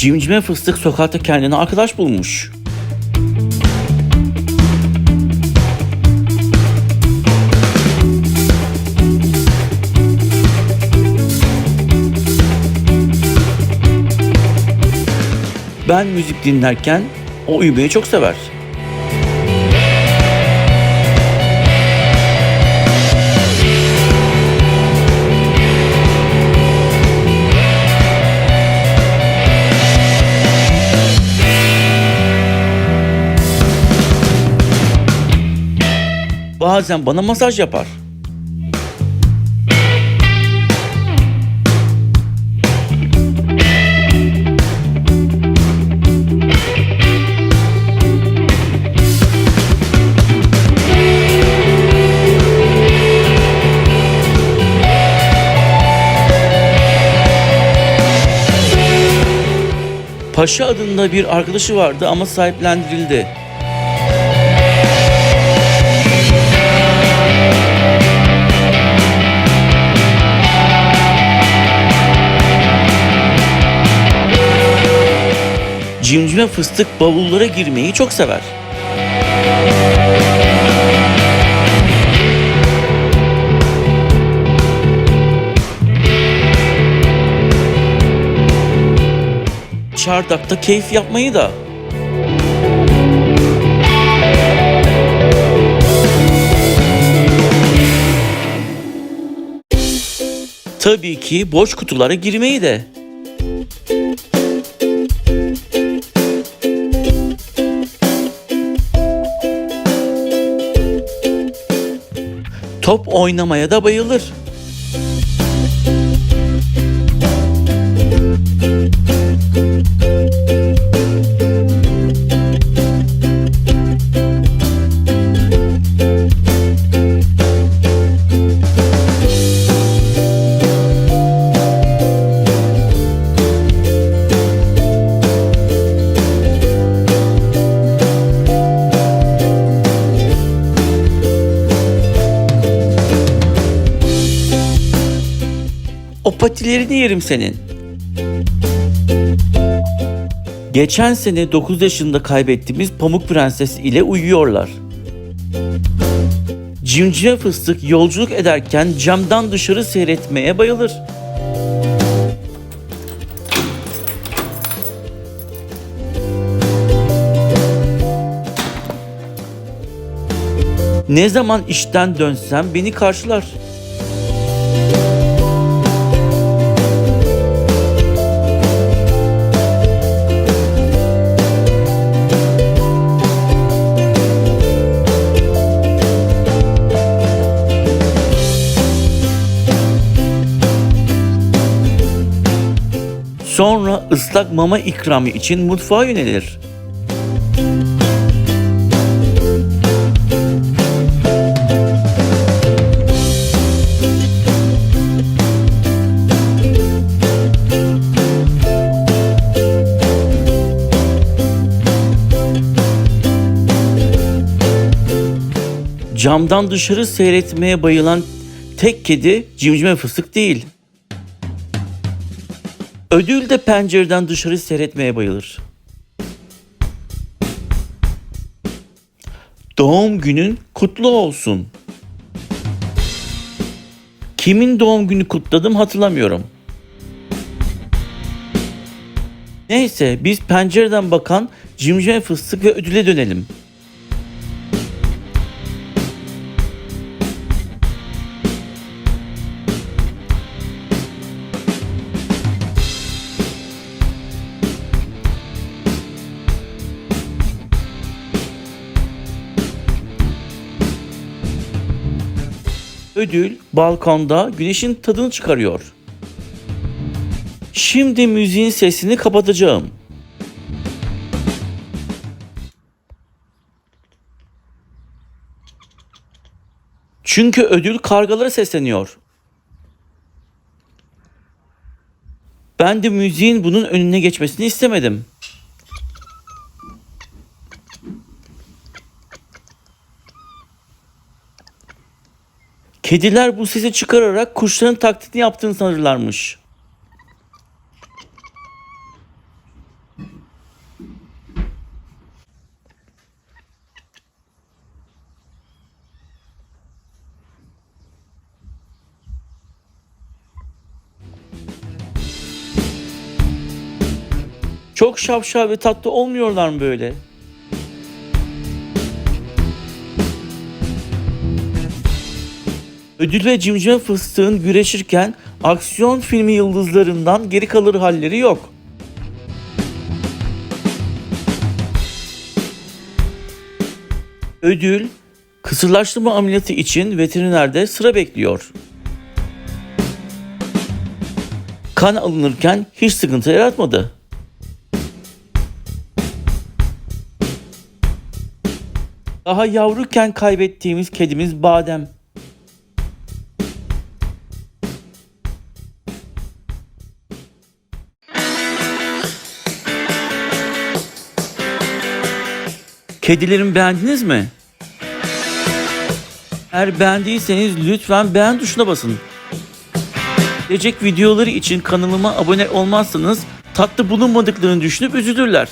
Cimcime fıstık sokakta kendine arkadaş bulmuş. Ben müzik dinlerken o uyumayı çok sever. Bazen bana masaj yapar. Paşa adında bir arkadaşı vardı ama sahiplendirildi. Cimcime fıstık bavullara girmeyi çok sever. Çardakta keyif yapmayı da. Tabii ki boş kutulara girmeyi de. Top oynamaya da bayılır. Patilerini yerim senin. Geçen sene 9 yaşında kaybettiğimiz Pamuk Prenses ile uyuyorlar. Cimcime fıstık yolculuk ederken camdan dışarı seyretmeye bayılır. Ne zaman işten dönsem beni karşılar. Sonra ıslak mama ikramı için mutfağa yönelir. Camdan dışarı seyretmeye bayılan tek kedi cimcime fıstık değil. Ödül de pencereden dışarı seyretmeye bayılır. Doğum günün kutlu olsun. Kimin doğum günü kutladım hatırlamıyorum. Neyse biz pencereden bakan cimcime fıstık ve ödüle dönelim. Ödül balkonda güneşin tadını çıkarıyor. Şimdi müziğin sesini kapatacağım. Çünkü ödül kargalara sesleniyor. Ben de müziğin bunun önüne geçmesini istemedim. Kediler bu sesi çıkararak kuşların taklidini yaptığını sanırlarmış. Çok şapşal ve tatlı olmuyorlar mı böyle? Ödül ve cimcime fıstığın güreşirken aksiyon filmi yıldızlarından geri kalır halleri yok. Ödül kısırlaştırma ameliyatı için veterinerde sıra bekliyor. Kan alınırken hiç sıkıntı yaratmadı. Daha yavruken kaybettiğimiz kedimiz Badem. Kedilerimi beğendiniz mi? Eğer beğendiyseniz lütfen beğen tuşuna basın. Gelecek videoları için kanalıma abone olmazsanız tatlı bulunmadıklarını düşünüp üzülürler.